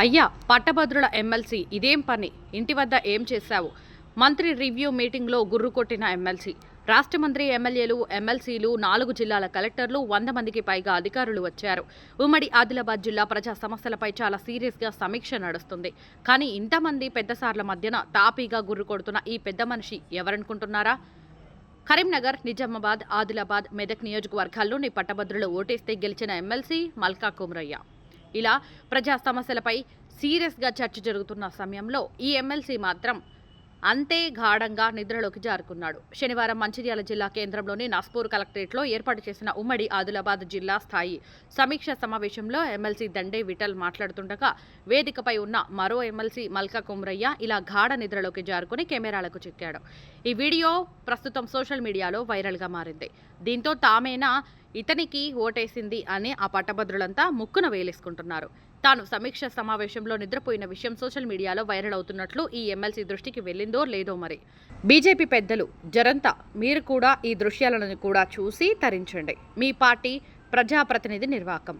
అయ్యా పట్టభద్రుల ఎమ్మెల్సీ ఇదేం పని? ఇంటి వద్ద ఏం చేశావు? మంత్రి రివ్యూ మీటింగ్లో గుర్రు కొట్టిన ఎమ్మెల్సీ. రాష్ట్ర మంత్రి ఎమ్మెల్యేలు ఎమ్మెల్సీలు నాలుగు జిల్లాల కలెక్టర్లు వంద మందికి పైగా అధికారులు వచ్చారు. ఉమ్మడి ఆదిలాబాద్ జిల్లా ప్రజా సమస్యలపై చాలా సీరియస్గా సమీక్ష నడుస్తుంది. కానీ ఇంతమంది పెద్దసార్ల మధ్యన తాపీగా గుర్రు కొడుతున్న ఈ పెద్ద మనిషి ఎవరనుకుంటున్నారా? కరీంనగర్ నిజామాబాద్ ఆదిలాబాద్ మెదక్ నియోజకవర్గాల్లోని పట్టభద్రులు ఓటేస్తే గెలిచిన ఎమ్మెల్సీ మల్కా కుమరయ్య. ఇలా ప్రజా సమస్యలపై సీరియస్గా చర్చ జరుగుతున్న సమయంలో ఈ ఎమ్మెల్సీ మాత్రం అంతే గాఢంగా నిద్రలోకి జారుకున్నాడు. శనివారం మంచిర్యాల జిల్లా కేంద్రంలోని నాస్పూర్ కలెక్టరేట్లో ఏర్పాటు చేసిన ఉమ్మడి ఆదిలాబాద్ జిల్లా స్థాయి సమీక్ష సమావేశంలో ఎమ్మెల్సీ దండే విఠల్ మాట్లాడుతుండగా వేదికపై ఉన్న మరో ఎమ్మెల్సీ మల్కా కుమ్రయ్య ఇలా గాఢ నిద్రలోకి జారుకుని కెమెరాలకు చిక్కాడు. ఈ వీడియో ప్రస్తుతం సోషల్ మీడియాలో వైరల్గా మారింది. దీంతో తామేనా ఇతనికి ఓటేసింది అని ఆ పట్టభద్రులంతా ముక్కున వేలేసుకుంటున్నారు. తాను సమీక్ష సమావేశంలో నిద్రపోయిన విషయం సోషల్ మీడియాలో వైరల్ అవుతున్నట్లు ఈ ఎమ్మెల్సీ దృష్టికి వెళ్ళిందో లేదో మరి. బీజేపీ పెద్దలు జరంతా మీరు కూడా ఈ దృశ్యాలను కూడా చూసి తరించండి. మీ పార్టీ ప్రజాప్రతినిధి నిర్వాకం.